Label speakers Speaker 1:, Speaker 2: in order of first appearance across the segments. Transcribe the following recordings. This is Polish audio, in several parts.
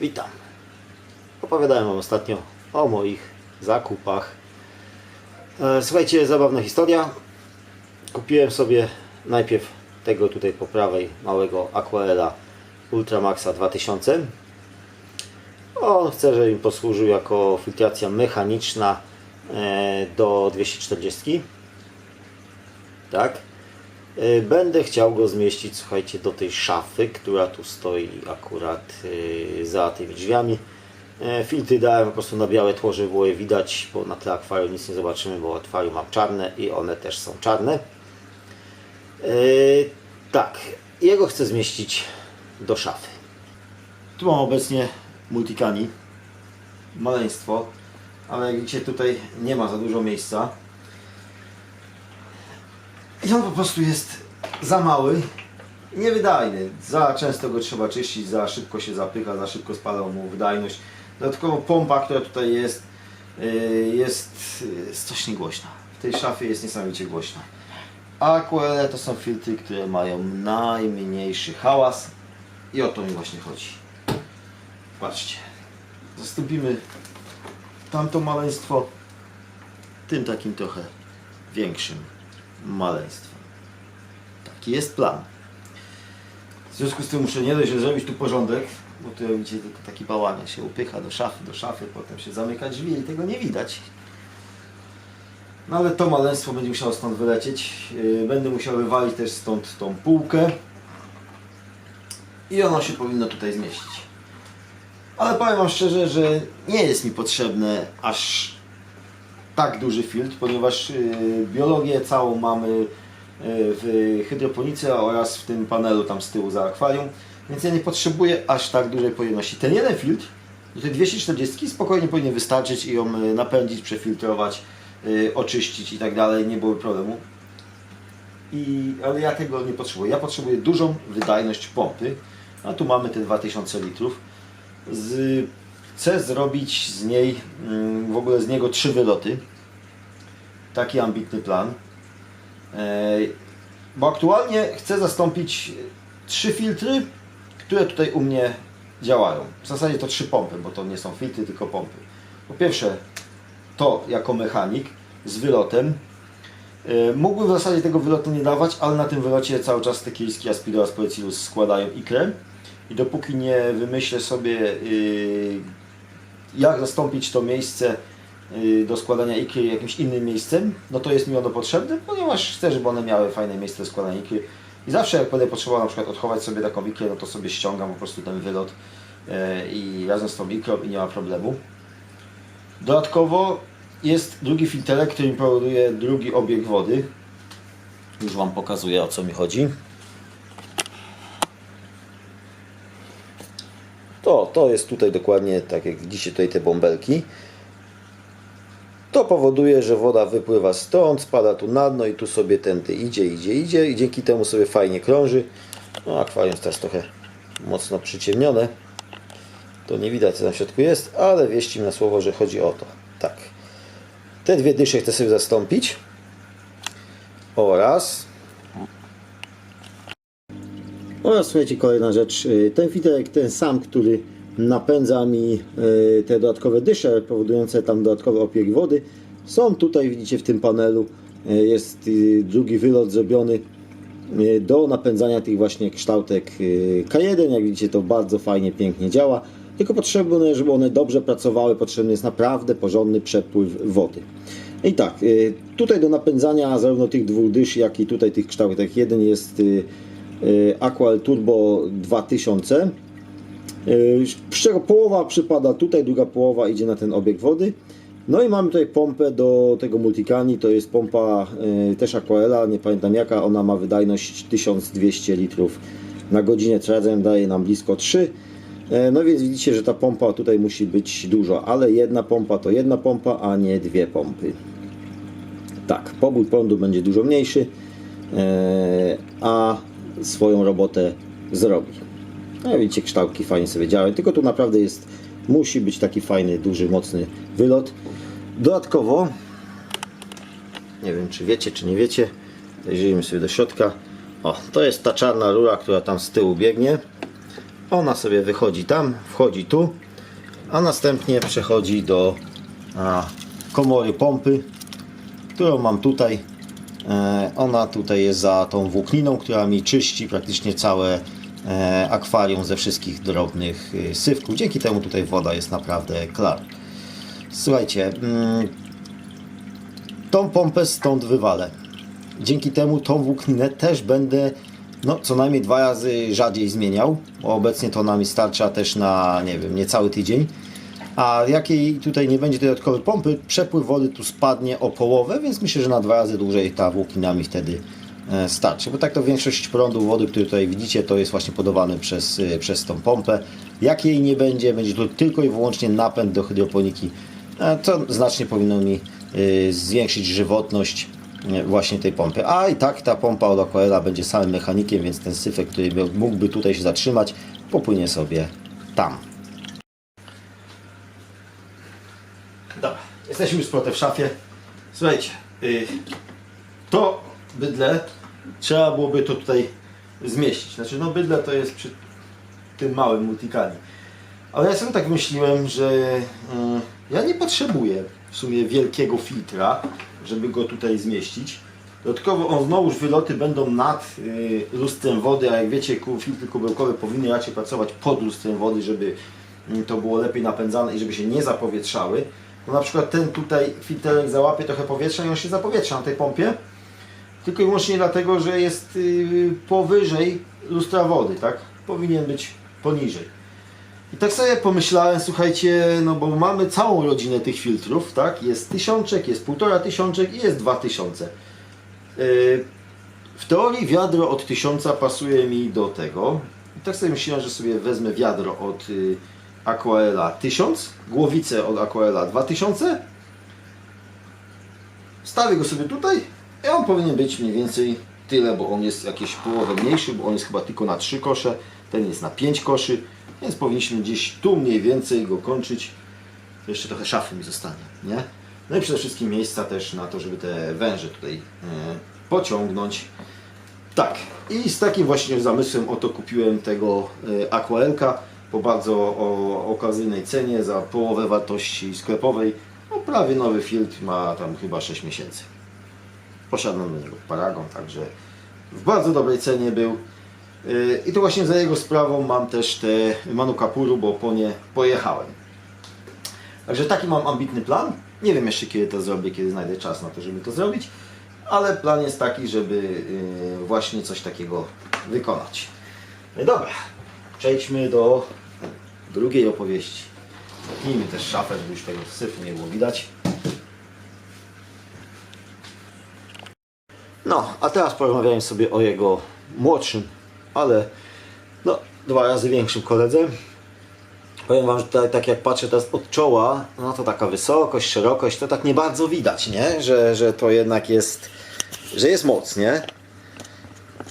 Speaker 1: Witam. Opowiadałem Wam ostatnio o moich zakupach. E, Słuchajcie, zabawna historia. Kupiłem sobie najpierw tego tutaj po prawej małego Aquarela Ultramaxa 2000. On chce, żeby mi posłużył jako filtracja mechaniczna e, do 240. Tak. Y, Będę chciał go zmieścić, słuchajcie, do tej szafy, która tu stoi akurat y, za tymi drzwiami. E, Filtry dałem po prostu na białe tło, żeby było je widać, bo na tle akwarium nic nie zobaczymy, bo akwarium mam czarne i one też są czarne. Tak, jego chcę zmieścić do szafy. Tu mam obecnie multikani, maleństwo, ale jak widzicie tutaj nie ma za dużo miejsca. I on po prostu jest za mały, niewydajny. Za często go trzeba czyścić, za szybko się zapycha, za szybko spada mu wydajność. Dodatkowo pompa, która tutaj jest, yy, jest yy, strasznie głośna. W tej szafie jest niesamowicie głośna. Aquarele to są filtry, które mają najmniejszy hałas i o to mi właśnie chodzi. Patrzcie. Zastąpimy tamto maleństwo tym takim trochę większym maleństwem. Taki jest plan. W związku z tym muszę nie dość, że zrobić tu porządek, bo tu widzicie tylko taki bałania się upycha do szafy, do szafy, potem się zamyka drzwi i tego nie widać. No ale to maleństwo będzie musiało stąd wylecieć. Yy, Będę musiał wywalić też stąd tą półkę. I ono się powinno tutaj zmieścić. Ale powiem Wam szczerze, że nie jest mi potrzebne aż tak duży filtr, ponieważ y, biologię całą mamy w hydroponice oraz w tym panelu tam z tyłu za akwarium, więc ja nie potrzebuję aż tak dużej pojemności. Ten jeden filtr do tej 240 spokojnie powinien wystarczyć i ją y, napędzić, przefiltrować, y, oczyścić i tak dalej, nie byłoby problemu. I, ale ja tego nie potrzebuję. Ja potrzebuję dużą wydajność pompy, a tu mamy te 2000 litrów. Z, chcę zrobić z niej, mm, w ogóle z niego trzy wyloty. Taki ambitny plan. E, Bo aktualnie chcę zastąpić trzy filtry, które tutaj u mnie działają. W zasadzie to trzy pompy, bo to nie są filtry, tylko pompy. Po pierwsze, to jako mechanik z wylotem. E, Mógłbym w zasadzie tego wylotu nie dawać, ale na tym wylocie cały czas te kieliski Aspidoras Poecilus składają ikrę. I dopóki nie wymyślę sobie, yy, jak zastąpić to miejsce do składania ikry jakimś innym miejscem, no to jest mi ono potrzebne, ponieważ chcę, żeby one miały fajne miejsce do składania ikry. I zawsze jak będę potrzebował na przykład odchować sobie taką ikrę, no to sobie ściągam po prostu ten wylot yy, i razem z tą ikrą i nie ma problemu. Dodatkowo jest drugi filterek, który mi powoduje drugi obieg wody. Już Wam pokazuję o co mi chodzi. To, to jest tutaj dokładnie tak jak widzicie tutaj te bąbelki. To powoduje, że woda wypływa stąd, spada tu na dno i tu sobie tęty idzie, idzie, idzie i dzięki temu sobie fajnie krąży. No akwarium jest teraz trochę mocno przyciemnione. To nie widać co w środku jest, ale wieści mi na słowo, że chodzi o to. Tak. Te dwie dysze chcę sobie zastąpić. Oraz oraz słuchajcie, kolejna rzecz. y, Ten filtrek, ten sam, który napędza mi y, te dodatkowe dysze, powodujące tam dodatkowy opiek wody, są tutaj, widzicie, w tym panelu. y, Jest y, drugi wylot zrobiony do napędzania tych właśnie kształtek y, K1. Jak widzicie, to bardzo fajnie, pięknie działa. Tylko potrzebne, żeby one dobrze pracowały, potrzebny jest naprawdę porządny przepływ wody. I tak, tutaj do napędzania zarówno tych dwóch dysz, jak i tutaj tych kształtek. Jeden jest Aqual Turbo 2000, y, z czego połowa przypada tutaj, druga połowa idzie na ten obieg wody. No i mamy tutaj pompę do tego Multicani, to jest pompa y, też Aquarela, nie pamiętam jaka, ona ma wydajność 1200 litrów na godzinę, co razem daje nam blisko 3. E, No więc widzicie, że ta pompa tutaj musi być dużo, ale jedna pompa to jedna pompa, a nie dwie pompy. Tak, pobór prądu będzie dużo mniejszy, e, a swoją robotę zrobi. No widzicie, kształtki fajnie sobie działają, tylko tu naprawdę jest, musi być taki fajny, duży, mocny wylot. Dodatkowo, nie wiem czy wiecie, czy nie wiecie, zajrzyjmy sobie do środka. O, to jest ta czarna rura, która tam z tyłu biegnie. Ona sobie wychodzi tam, wchodzi tu, a następnie przechodzi do a, komory pompy, którą mam tutaj. E, ona tutaj jest za tą włókniną, która mi czyści praktycznie całe akwarium ze wszystkich drobnych y, sywków. Dzięki temu tutaj woda jest naprawdę klara. Słuchajcie, mm, tą pompę stąd wywalę. Dzięki temu tą włókninę też będę no, co najmniej dwa razy rzadziej zmieniał, obecnie to nam starcza też na, nie wiem, niecały tydzień. A jakiej tutaj nie będzie dodatkowej pompy, przepływ wody tu spadnie o połowę, więc myślę, że na dwa razy dłużej ta włóknina mi wtedy e, starczy. Bo tak to większość prądu wody, który tutaj widzicie, to jest właśnie podawane przez, e, przez tą pompę. Jak jej nie będzie, będzie to tylko i wyłącznie napęd do hydroponiki, co znacznie powinno mi e, zwiększyć żywotność właśnie tej pompy. A i tak ta pompa od Aquarela będzie samym mechanikiem, więc ten syfek, który mógłby tutaj się zatrzymać, popłynie sobie tam. Dobra, jesteśmy już w szafie. Słuchajcie, y, to bydle trzeba byłoby to tutaj zmieścić. Znaczy, no bydle to jest przy tym małym multikanie. Ale ja sobie tak myśliłem, że y, ja nie potrzebuję w sumie wielkiego filtra, żeby go tutaj zmieścić. Dodatkowo on znowuż wyloty będą nad y, lustrem wody, a jak wiecie, filtry kubełkowe powinny raczej pracować pod lustrem wody, żeby y, to było lepiej napędzane i żeby się nie zapowietrzały. No na przykład ten tutaj filterek załapie trochę powietrza i on się zapowietrza na tej pompie. Tylko i wyłącznie dlatego, że jest y, powyżej lustra wody, tak? Powinien być poniżej. I tak sobie pomyślałem, słuchajcie, no bo mamy całą rodzinę tych filtrów, tak? Jest tysiączek, jest półtora tysiączek i jest dwa tysiące. Yy, W teorii wiadro od tysiąca pasuje mi do tego. I tak sobie myślałem, że sobie wezmę wiadro od y, Aquaela 1000, głowicę od Aquaela 2000. Stawię go sobie tutaj i on powinien być mniej więcej tyle, bo on jest jakieś połowę mniejszy, bo on jest chyba tylko na 3 kosze, ten jest na 5 koszy, więc powinniśmy gdzieś tu mniej więcej go kończyć. Jeszcze trochę szafy mi zostanie, nie? No i przede wszystkim miejsca też na to, żeby te węże tutaj e, pociągnąć. Tak, i z takim właśnie zamysłem oto kupiłem tego Aquaelka po bardzo o, okazyjnej cenie za połowę wartości sklepowej. No, prawie nowy filtr ma tam chyba 6 miesięcy. Do niego paragon, także w bardzo dobrej cenie był. Yy, I to właśnie za jego sprawą mam też te Manukapuru, bo po nie pojechałem. Także taki mam ambitny plan. Nie wiem jeszcze kiedy to zrobię, kiedy znajdę czas na to, żeby to zrobić, ale plan jest taki, żeby yy, właśnie coś takiego wykonać. No dobra, przejdźmy do drugiej opowieści. Zapnijmy też szafę, żeby już tego syfu nie było widać. No, a teraz porozmawiałem sobie o jego młodszym, ale no, dwa razy większym koledze. Powiem Wam, że tutaj, tak jak patrzę teraz od czoła, no to taka wysokość, szerokość, to tak nie bardzo widać, nie? Że, że to jednak jest, że jest moc, nie?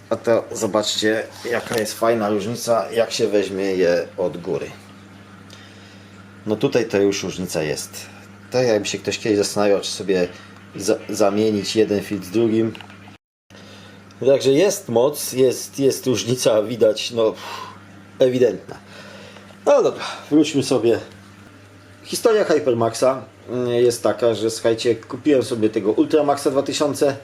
Speaker 1: A to zobaczcie, jaka jest fajna różnica, jak się weźmie je od góry. No tutaj to już różnica jest. Tak jakby się ktoś kiedyś zastanawiał, czy sobie za zamienić jeden filtr z drugim. Także jest moc, jest, jest różnica, widać, no ewidentna. No dobra, wróćmy sobie. Historia Hypermaxa mm, jest taka, że słuchajcie, kupiłem sobie tego Ultramaxa 2000 e,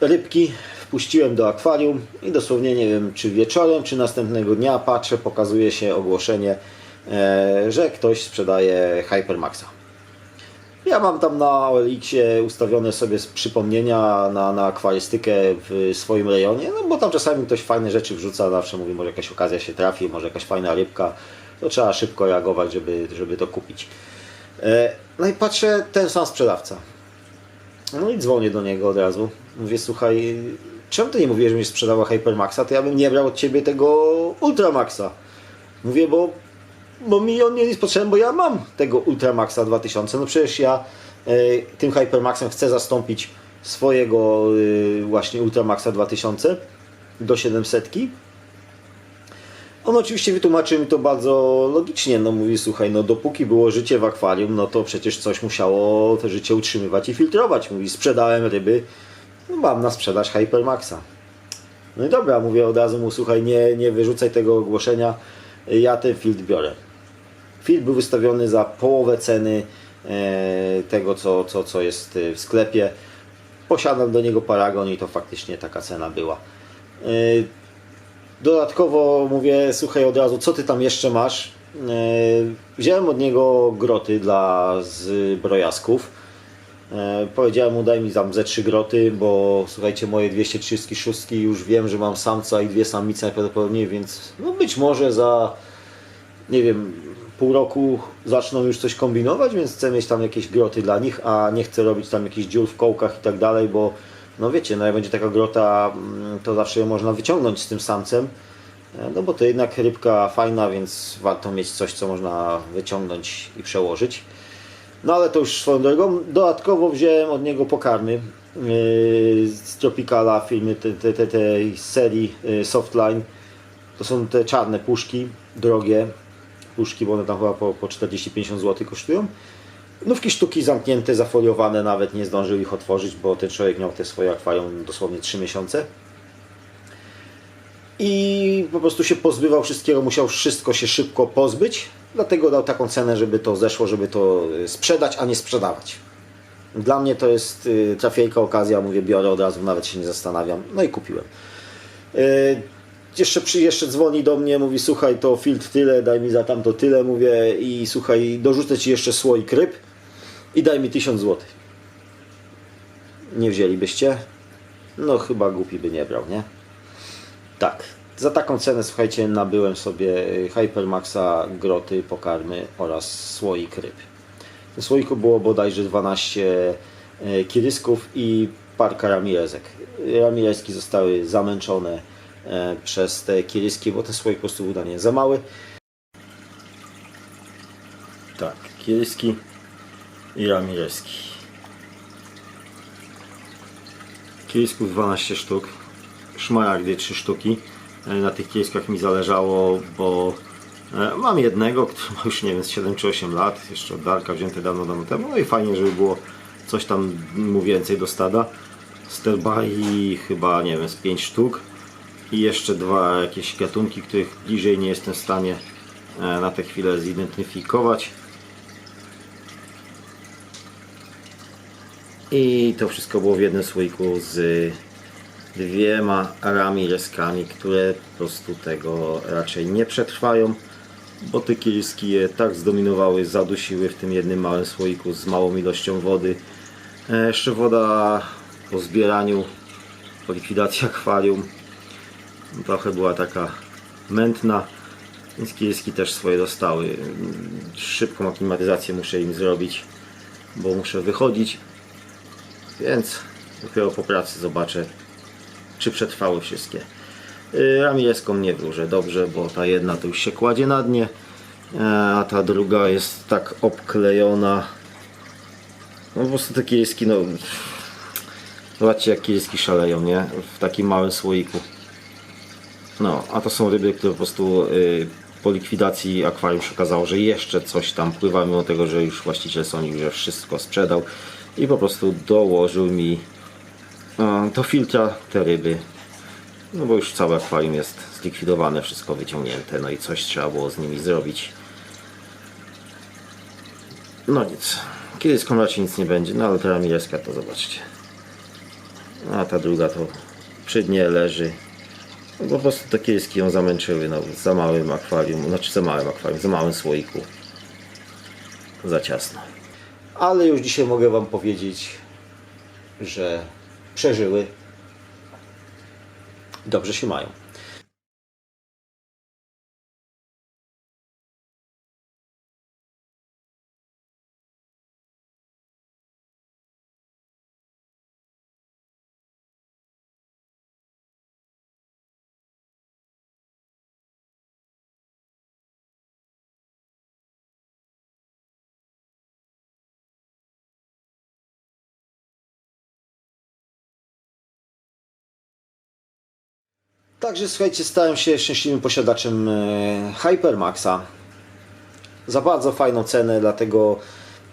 Speaker 1: rybki, wpuściłem do akwarium i dosłownie nie wiem, czy wieczorem, czy następnego dnia patrzę, pokazuje się ogłoszenie, e, że ktoś sprzedaje Hypermaxa. Ja mam tam na OLX-ie ustawione sobie przypomnienia na, na akwarystykę w swoim rejonie, no bo tam czasami ktoś fajne rzeczy wrzuca, zawsze mówi, może jakaś okazja się trafi, może jakaś fajna rybka, to trzeba szybko reagować, żeby, żeby to kupić. E, No i patrzę, ten sam sprzedawca. No i dzwonię do niego od razu. Mówię, słuchaj, czemu ty nie mówiłeś, że mi sprzedała Hypermaxa, to ja bym nie brał od ciebie tego Ultramaxa. Mówię, bo bo mi on nie jest potrzebny, bo ja mam tego Ultramaxa 2000. No przecież ja e, tym Hypermaxem chcę zastąpić swojego e, właśnie Ultramaxa 2000 do 700. On oczywiście wytłumaczył mi to bardzo logicznie. No mówi, słuchaj, no dopóki było życie w akwarium, no to przecież coś musiało to życie utrzymywać i filtrować. Mówi, sprzedałem ryby, no mam na sprzedaż Hypermaxa. No i dobra, mówię od razu mu, słuchaj, nie, nie wyrzucaj tego ogłoszenia, ja ten filt biorę. Filt był wystawiony za połowę ceny e, tego, co, co, co jest e, w sklepie. Posiadam do niego paragon i to faktycznie taka cena była. E, Dodatkowo mówię, słuchaj od razu, co ty tam jeszcze masz? Wziąłem od niego groty dla zbrojasków. Powiedziałem mu, daj mi tam ze trzy groty, bo słuchajcie, moje 236 już wiem, że mam samca i dwie samice najprawdopodobniej, więc no być może za, nie wiem, pół roku zaczną już coś kombinować, więc chcę mieć tam jakieś groty dla nich, a nie chcę robić tam jakichś dziur w kołkach i tak dalej, bo no wiecie, no jak będzie taka grota, mm, to zawsze ją można wyciągnąć z tym samcem, E, no bo to jednak rybka fajna, więc warto mieć coś, co można wyciągnąć i przełożyć. No ale to już swoją drogą. Dodatkowo wziąłem od niego pokarmy yy, z Tropicala, filmy te, te, te, tej serii yy, Softline. To są te czarne puszki, drogie puszki, bo one tam chyba po, po 40-50 zł kosztują. Nówki sztuki zamknięte, zafoliowane, nawet nie zdążył ich otworzyć, bo ten człowiek miał te swoje akwarium dosłownie 3 miesiące. I po prostu się pozbywał wszystkiego, musiał wszystko się szybko pozbyć, dlatego dał taką cenę, żeby to zeszło, żeby to y, sprzedać, a nie sprzedawać. Dla mnie to jest y, trafiejka, okazja, mówię, biorę od razu, nawet się nie zastanawiam. No i kupiłem. Y, Jeszcze, przy, jeszcze dzwoni do mnie, mówi słuchaj, to filtr tyle, daj mi za tamto tyle, mówię i słuchaj, dorzucę Ci jeszcze słoik ryb i daj mi 1000 zł. Nie wzięlibyście? No chyba głupi by nie brał, nie? Tak. Za taką cenę, słuchajcie, nabyłem sobie Hypermaxa, groty, pokarmy oraz słoik ryb. W słoiku było bodajże 12 e, kirysków i parka ramirezek. Ramirezki zostały zamęczone przez te kiryski, bo ten słoik po prostu był dla za mały. Tak, kiryski i ramirezki. Kirisków 12 sztuk, szmaragdy 3 sztuki. E, Na tych kieliskach mi zależało, bo e, mam jednego, który ma już nie wiem, z 7 czy 8 lat, jeszcze od Darka wzięty dawno, dawno temu. No i fajnie, żeby było coś tam mu więcej do stada. Sterbai chyba, nie wiem, z 5 sztuk i jeszcze dwa jakieś gatunki, których bliżej nie jestem w stanie e, na tę chwilę zidentyfikować. I to wszystko było w jednym słoiku z dwiema ramireskami, które po prostu tego raczej nie przetrwają, bo te kieliski je tak zdominowały, zadusiły w tym jednym małym słoiku z małą ilością wody. E, Jeszcze woda po zbieraniu, po likwidacji akwarium trochę była taka mętna, więc kieliski też swoje dostały. Szybką aklimatyzację muszę im zrobić, bo muszę wychodzić, więc dopiero po pracy zobaczę czy przetrwały wszystkie. Y, Ramirezką nie wróżę dobrze, bo ta jedna to już się kładzie na dnie, e, a ta druga jest tak obklejona. No po prostu te kieliski, no zobaczcie jak kieliski szaleją, nie? W takim małym słoiku. No, a to są ryby, które po prostu y, po likwidacji akwarium się okazało, że jeszcze coś tam pływa, mimo tego, że już właściciel sądził, że wszystko sprzedał i po prostu dołożył mi a, to filtra te ryby. No bo już całe akwarium jest zlikwidowane, wszystko wyciągnięte, no i coś trzeba było z nimi zrobić. No nic. Kiedyś raczej nic nie będzie, no ale ta ramireska to zobaczcie. A ta druga to przy dnie leży. No po prostu te kiedyski ją zamęczyły, no za małym akwarium, znaczy za małym akwarium, za małym słoiku. Za ciasno. Ale już dzisiaj mogę Wam powiedzieć, że przeżyły. Dobrze się mają. Także słuchajcie, stałem się szczęśliwym posiadaczem e, Hypermaxa. Za bardzo fajną cenę, dlatego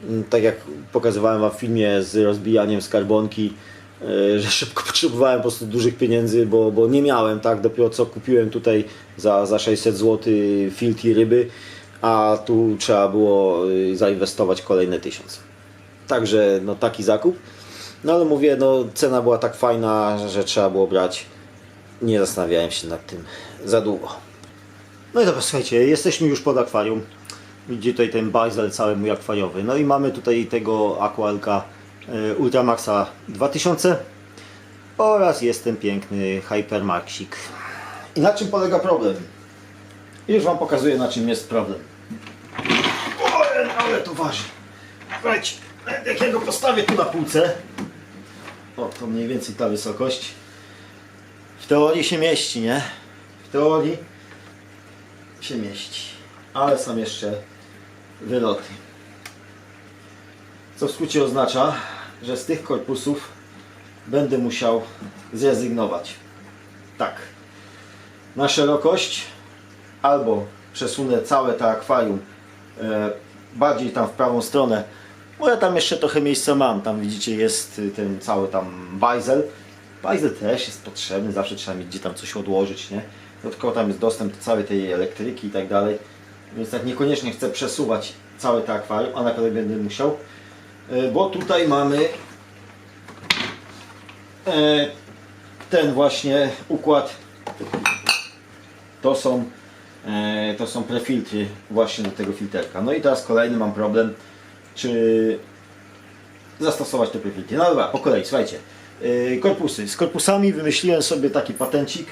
Speaker 1: mm, tak jak pokazywałem Wam w filmie z rozbijaniem skarbonki, e, że szybko potrzebowałem po prostu dużych pieniędzy, bo, bo nie miałem, tak, dopiero co kupiłem tutaj za, za 600 zł filtr i ryby, a tu trzeba było y, zainwestować kolejne 1000. Także no taki zakup. No ale mówię, no cena była tak fajna, że trzeba było brać. Nie zastanawiałem się nad tym za długo. No i dobra, słuchajcie, jesteśmy już pod akwarium. Widzicie tutaj ten bajzel cały mój akwariowy. No i mamy tutaj tego Aqualka y, Ultramaxa 2000 oraz jest ten piękny Hypermaxik. I na czym polega problem? Już Wam pokazuję na czym jest problem. O, ale to waży. Słuchajcie, jak ja go postawię tu na półce, o to mniej więcej ta wysokość, w teorii się mieści, nie? W teorii się mieści. Ale są jeszcze wyloty. Co w skrócie oznacza, że z tych korpusów będę musiał zrezygnować. Tak. Na szerokość albo przesunę całe to akwarium e, bardziej tam w prawą stronę, bo ja tam jeszcze trochę miejsca mam. Tam widzicie jest y, ten cały tam bajzel. Bajzel też jest potrzebny, zawsze trzeba mieć gdzie tam coś odłożyć, nie? Dodatkowo tam jest dostęp do całej tej elektryki i tak dalej. Więc tak niekoniecznie chcę przesuwać całe to akwarium, a naprawdę będę musiał. E, Bo tutaj mamy e, ten właśnie układ. To są, e, to są prefiltry właśnie do tego filterka. No i teraz kolejny mam problem, czy zastosować te prefiltry. No dobra, po kolei, słuchajcie. E, Korpusy. Z korpusami wymyśliłem sobie taki patencik,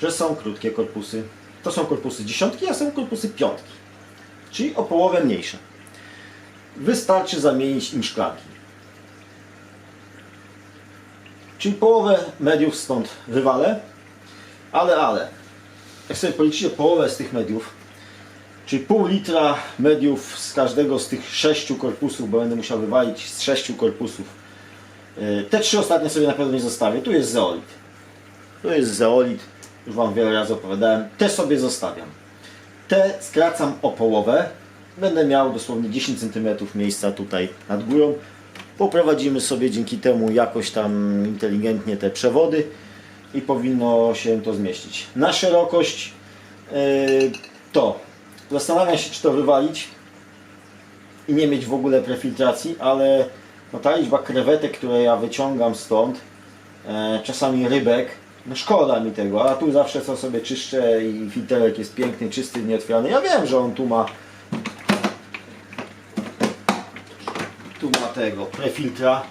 Speaker 1: że są krótkie korpusy. To są korpusy dziesiątki, a są korpusy piątki. Czyli o połowę mniejsze. Wystarczy zamienić im szklanki. Czyli połowę mediów stąd wywalę, ale, ale, jak sobie policzycie połowę z tych mediów, czyli pół litra mediów z każdego z tych sześciu korpusów, bo będę musiał wywalić z sześciu korpusów. Yy, Te trzy ostatnie sobie na pewno nie zostawię. Tu jest zeolit. Tu jest zeolit, już Wam wiele razy opowiadałem. Te sobie zostawiam. Te skracam o połowę. Będę miał dosłownie 10 cm miejsca tutaj nad górą. Poprowadzimy sobie dzięki temu jakoś tam inteligentnie te przewody i powinno się to zmieścić. Na szerokość yy, to zastanawiam się, czy to wywalić i nie mieć w ogóle prefiltracji, ale no ta liczba krewetek, które ja wyciągam stąd, e, czasami rybek, no szkoda mi tego, a tu zawsze co sobie czyszczę i filterek jest piękny, czysty, nieotwierany. Ja wiem, że on tu ma tu ma tego prefiltra.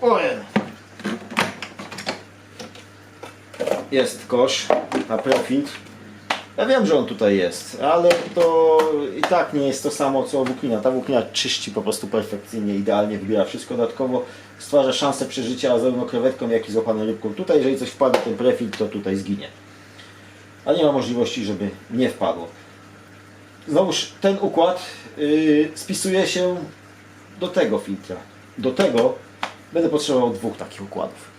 Speaker 1: Ojej. Jest kosz na prefiltr. Ja wiem, że on tutaj jest, ale to i tak nie jest to samo co włóknina. Ta włóknina czyści po prostu perfekcyjnie, idealnie, wybiera wszystko. Dodatkowo stwarza szansę przeżycia zarówno krewetką, jak i złapaną rybką. Tutaj, jeżeli coś wpadnie ten prefiltr, to tutaj zginie. A nie ma możliwości, żeby nie wpadło. Znowuż ten układ yy, spisuje się do tego filtra. Do tego będę potrzebował dwóch takich układów.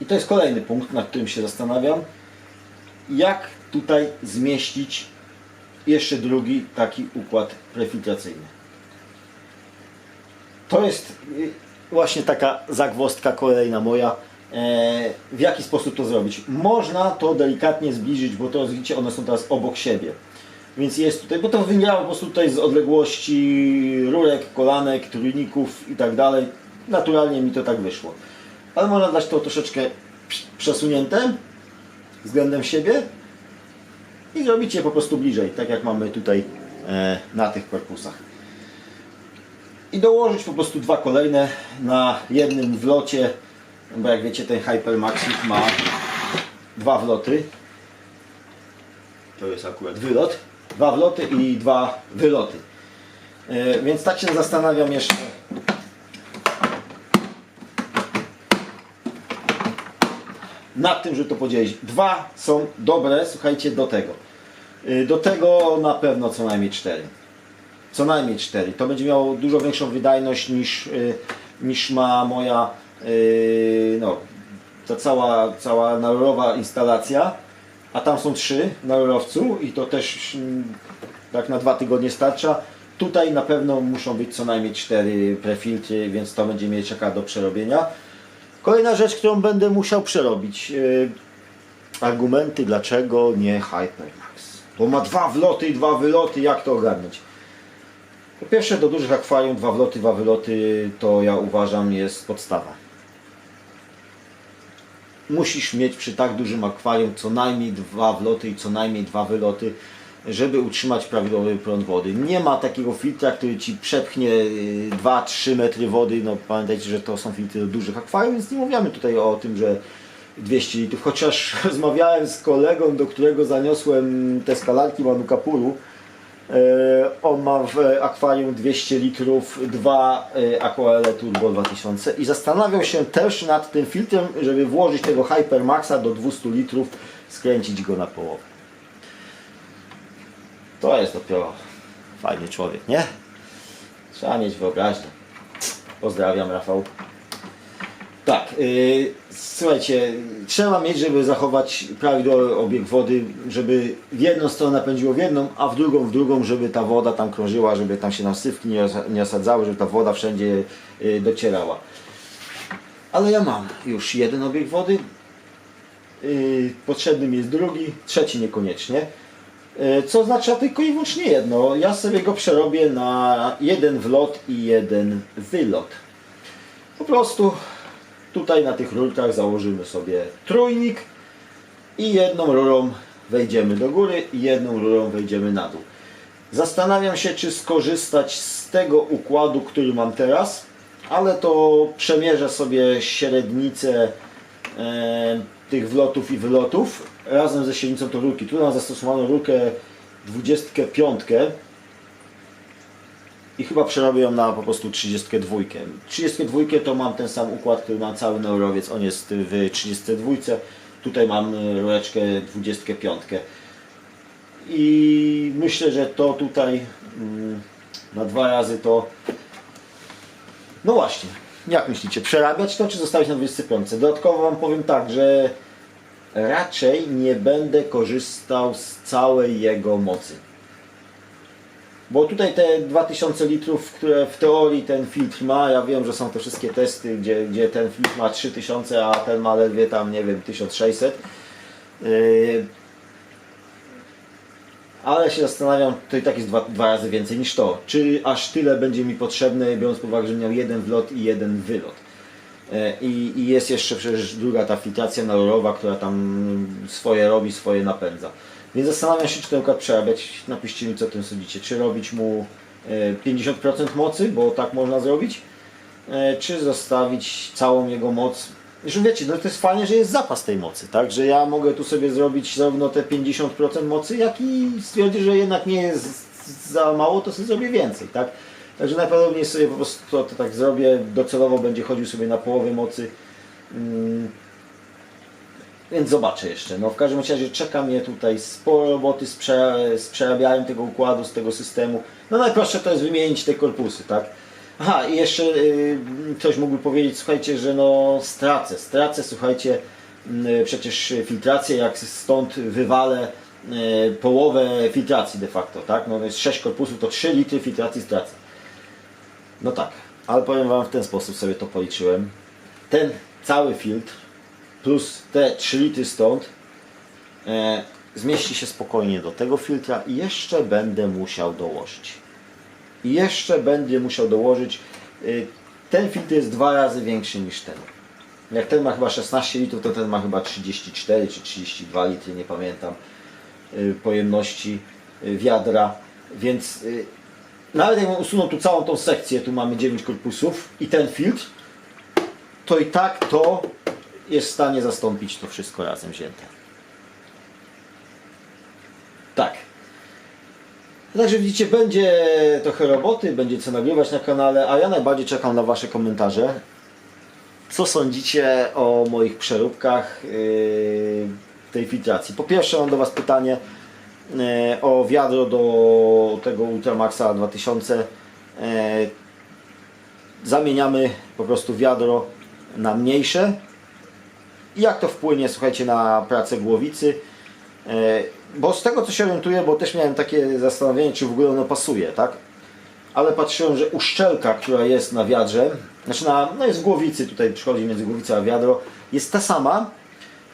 Speaker 1: I to jest kolejny punkt, nad którym się zastanawiam. Jak tutaj zmieścić jeszcze drugi taki układ prefiltracyjny. To jest y, właśnie taka zagwozdka kolejna moja. E, w jaki sposób to zrobić? Można to delikatnie zbliżyć, bo to widzicie, one są teraz obok siebie. Więc jest tutaj, bo to wynikało po prostu tutaj z odległości rurek, kolanek, trójników i tak dalej. Naturalnie mi to tak wyszło. Ale można dać to troszeczkę przesunięte względem siebie i zrobić je po prostu bliżej, tak jak mamy tutaj e, na tych korpusach. I dołożyć po prostu dwa kolejne na jednym wlocie, bo jak wiecie ten Hypermaxik ma dwa wloty. To jest akurat wylot. Dwa wloty i dwa wyloty. E, więc tak się zastanawiam jeszcze. Nad tym, że to podzielić. Dwa są dobre, słuchajcie, do tego. E, Do tego na pewno co najmniej cztery. Co najmniej cztery. To będzie miało dużo większą wydajność niż, y, niż ma moja y, no, ta cała, cała narurowa instalacja. A tam są trzy na rurowcu i to też mm, tak na dwa tygodnie starcza. Tutaj na pewno muszą być co najmniej cztery prefiltry, więc to będzie mnie czeka do przerobienia. Kolejna rzecz, którą będę musiał przerobić. Yy, argumenty, dlaczego nie Hypermax. Bo ma dwa wloty i dwa wyloty, jak to ogarnąć? Po pierwsze, do dużych akwarium dwa wloty, dwa wyloty to ja uważam jest podstawa. Musisz mieć przy tak dużym akwarium co najmniej dwa wloty i co najmniej dwa wyloty, żeby utrzymać prawidłowy prąd wody. Nie ma takiego filtra, który ci przepchnie y, 2-3 metry wody. No pamiętajcie, że to są filtry do dużych akwarium, więc nie mówimy tutaj o tym, że 200 litrów. Chociaż rozmawiałem z kolegą, do którego zaniosłem te skalarki Manukapuru. E, On ma w akwarium 200 litrów, dwa e, Aquarelle Turbo 2000 i zastanawiał się też nad tym filtrem, żeby włożyć tego Hypermaxa do 200 litrów, skręcić go na połowę. To jest dopiero fajny człowiek, nie? Trzeba mieć wyobraźnię. Pozdrawiam Rafał. Tak, yy, słuchajcie, trzeba mieć, żeby zachować prawidłowy obieg wody, żeby w jedną stronę napędziło w jedną, a w drugą w drugą, żeby ta woda tam krążyła, żeby tam się nasypki nie, nie osadzały, żeby ta woda wszędzie yy, docierała. Ale ja mam już jeden obieg wody, yy, potrzebny mi jest drugi, trzeci niekoniecznie. Yy, Co oznacza tylko i wyłącznie jedno. Ja sobie go przerobię na jeden wlot i jeden wylot. Po prostu tutaj na tych rurkach założymy sobie trójnik i jedną rurą wejdziemy do góry i jedną rurą wejdziemy na dół. Zastanawiam się, czy skorzystać z tego układu, który mam teraz, ale to przemierzę sobie średnicę e, tych wlotów i wylotów razem ze średnicą to rurki. Tu mam zastosowaną rurkę 25 i chyba przerobię ją na po prostu 32. 32 to mam ten sam układ, który mam cały neurowiec, on jest w 32. Tutaj mam rureczkę 25. I myślę, że to tutaj mm, na dwa razy to. No właśnie, jak myślicie, przerabiać to czy zostawić na 25? Dodatkowo Wam powiem tak, że raczej nie będę korzystał z całej jego mocy. Bo tutaj te 2000 litrów, które w teorii ten filtr ma, ja wiem, że są te wszystkie testy, gdzie, gdzie ten filtr ma 3000, a ten ma ledwie tam, nie wiem, 1600. Yy, ale się zastanawiam, to i tak jest dwa, dwa razy więcej niż to. Czy aż tyle będzie mi potrzebne, biorąc pod uwagę, że miał jeden wlot i jeden wylot. E, I, I jest jeszcze przecież druga ta filtracja narurowa, która tam swoje robi, swoje napędza. Więc zastanawiam się, czy ten układ przerabiać. Napiszcie mi, co o tym sądzicie. Czy robić mu e, 50% mocy, bo tak można zrobić, e, czy zostawić całą jego moc. Już wiecie, no to jest fajnie, że jest zapas tej mocy, tak? Że ja mogę tu sobie zrobić zarówno te 50% mocy, jak i stwierdzić, że jednak nie jest za mało, to sobie zrobię więcej, tak? Także najprawdopodobniej sobie po prostu to, to tak zrobię, docelowo będzie chodził sobie na połowę mocy. Mm. Więc zobaczę jeszcze. No w każdym razie czeka mnie tutaj sporo roboty z, prze, z przerabianiem tego układu, z tego systemu. No najprostsze to jest wymienić te korpusy, tak? Aha, i jeszcze y, ktoś mógłby powiedzieć, słuchajcie, że no stracę, stracę, słuchajcie, y, przecież filtrację, jak stąd wywalę y, połowę filtracji de facto, tak? No jest 6 korpusów, to 3 litry filtracji stracę. No tak, ale powiem Wam w ten sposób sobie to policzyłem. Ten cały filtr plus te 3 litry stąd e, zmieści się spokojnie do tego filtra i jeszcze będę musiał dołożyć. I jeszcze będę musiał dołożyć. y, Ten filtr jest dwa razy większy niż ten. Jak ten ma chyba 16 litrów, to ten ma chyba 34 czy 32 litry, nie pamiętam, y, pojemności y, wiadra. Więc nawet jakbym usunął tu całą tą sekcję, tu mamy 9 korpusów i ten filtr, to i tak to jest w stanie zastąpić to wszystko razem wzięte. Tak. Także widzicie, będzie trochę roboty, będzie co nagrywać na kanale, a ja najbardziej czekam na Wasze komentarze. Co sądzicie o moich przeróbkach yy, tej filtracji? Po pierwsze mam do Was pytanie yy, o wiadro do tego Ultramaxa 2000. Yy, zamieniamy po prostu wiadro na mniejsze. I jak to wpłynie, słuchajcie, na pracę głowicy? E, Bo z tego co się orientuję, bo też miałem takie zastanowienie, czy w ogóle ono pasuje, tak? ale patrzyłem, że uszczelka, która jest na wiadrze, znaczy na, no jest w głowicy, tutaj przychodzi między głowicę a wiadro, jest ta sama,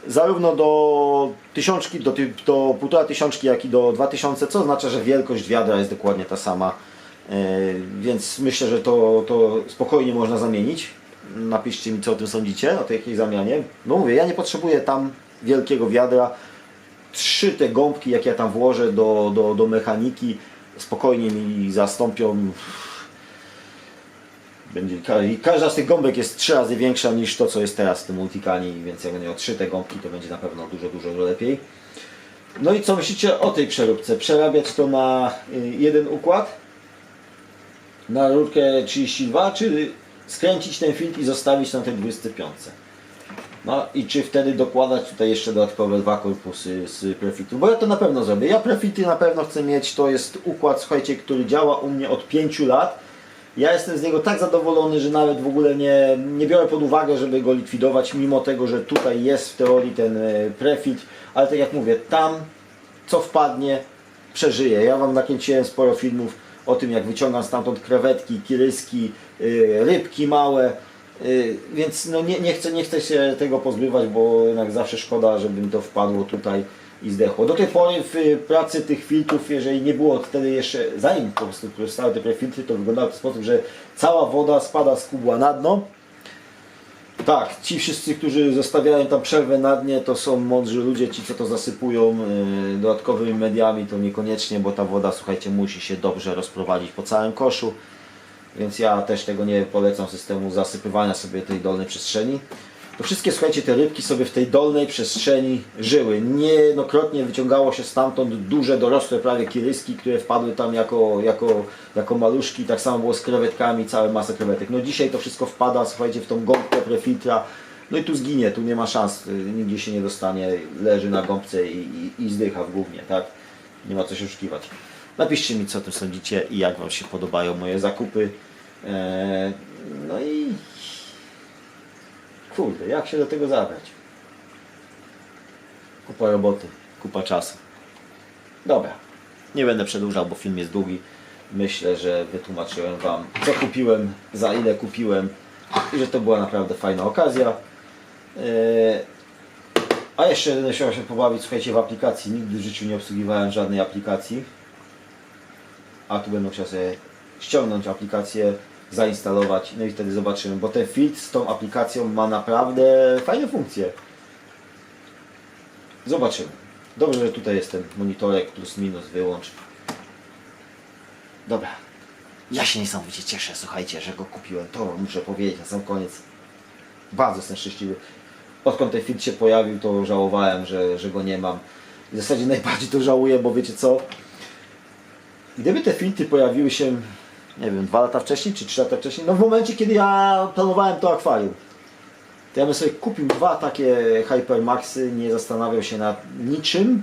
Speaker 1: zarówno do tysiączki, do, do półtora tysiączki, jak i do 2000, co oznacza, że wielkość wiadra jest dokładnie ta sama. E, Więc myślę, że to, to spokojnie można zamienić. Napiszcie mi, co o tym sądzicie, o tej jakiej zamianie. No mówię, ja nie potrzebuję tam wielkiego wiadra. Trzy te gąbki, jak ja tam włożę do, do, do mechaniki, spokojnie mi zastąpią będzie, każda z tych gąbek jest trzy razy większa niż to, co jest teraz w tym multikani, więc jak będę miał trzy te gąbki, to będzie na pewno dużo, dużo lepiej. No i co myślicie o tej przeróbce? Przerabiać to na y, jeden układ, na rurkę 32, czy skręcić ten filtr i zostawić na tej 25? No i czy wtedy dokładać tutaj jeszcze dodatkowe dwa korpusy z prefitu? Bo ja to na pewno zrobię. Ja prefity na pewno chcę mieć. To jest układ, słuchajcie, który działa u mnie od 5 lat. Ja jestem z niego tak zadowolony, że nawet w ogóle nie, nie biorę pod uwagę, żeby go likwidować, mimo tego, że tutaj jest w teorii ten e, prefit, ale tak jak mówię, tam co wpadnie, przeżyje. Ja Wam nakręciłem sporo filmów o tym, jak wyciągam stamtąd krewetki, kiryski, y, rybki małe, więc no nie, nie, chcę, nie chcę się tego pozbywać, bo jednak zawsze szkoda, żeby mi to wpadło tutaj i zdechło. Do tej pory w y, pracy tych filtrów, jeżeli nie było wtedy jeszcze, zanim po prostu powstały te prefiltry, to wyglądało w ten sposób, że cała woda spada z kubła na dno, tak, ci wszyscy, którzy zostawiają tam przerwę na dnie, to są mądrzy ludzie, ci co to zasypują yy, dodatkowymi mediami, to niekoniecznie, bo ta woda, słuchajcie, musi się dobrze rozprowadzić po całym koszu. Więc ja też tego nie polecam systemu zasypywania sobie tej dolnej przestrzeni. To wszystkie, słuchajcie, te rybki sobie w tej dolnej przestrzeni żyły. Niejednokrotnie wyciągało się stamtąd duże, dorosłe prawie kiryski, które wpadły tam jako, jako, jako maluszki. Tak samo było z krewetkami, całe masę krewetek. No dzisiaj to wszystko wpada, słuchajcie, w tą gąbkę prefiltra. No i tu zginie, tu nie ma szans, y, nigdzie się nie dostanie, leży na gąbce i, i, i zdycha w głównie, tak? Nie ma co się oszukiwać. Napiszcie mi, co o tym sądzicie i jak Wam się podobają moje zakupy. Eee, no i kurde, jak się do tego zabrać? Kupa roboty, kupa czasu. Dobra, nie będę przedłużał, bo film jest długi. Myślę, że wytłumaczyłem Wam, co kupiłem, za ile kupiłem i że to była naprawdę fajna okazja. Eee, a jeszcze będę się pobawić, słuchajcie, w aplikacji. Nigdy w życiu nie obsługiwałem żadnej aplikacji. A tu będę musiał sobie ściągnąć aplikację, zainstalować, no i wtedy zobaczymy, bo ten filtr z tą aplikacją ma naprawdę fajne funkcje. Zobaczymy. Dobrze, że tutaj jest ten monitorek plus minus, wyłącz. Dobra. Ja się niesamowicie cieszę, słuchajcie, że go kupiłem. To muszę powiedzieć na sam koniec. Bardzo jestem szczęśliwy. Odkąd ten filtr się pojawił, to żałowałem, że, że go nie mam. W zasadzie najbardziej to żałuję, bo wiecie co? Gdyby te filtry pojawiły się, nie wiem, dwa lata wcześniej czy trzy lata wcześniej, no w momencie, kiedy ja planowałem to akwarium, to ja bym sobie kupił dwa takie Hypermaxy, nie zastanawiał się nad niczym,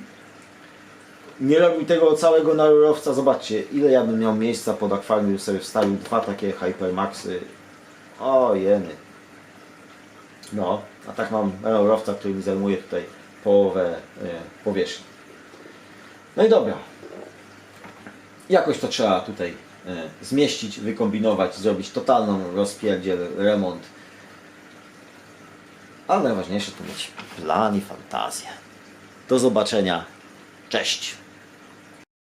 Speaker 1: nie robił tego całego na rurowca. Zobaczcie, ile ja bym miał miejsca pod akwarium, bym sobie wstawił dwa takie Hypermaxy. O jeny. No, a tak mam rurowca, który mi zajmuje tutaj połowę e, powierzchni. No i dobra. Jakoś to trzeba tutaj e, zmieścić, wykombinować, zrobić totalną rozpierdziel, remont. Ale najważniejsze to mieć plan i fantazję. Do zobaczenia. Cześć.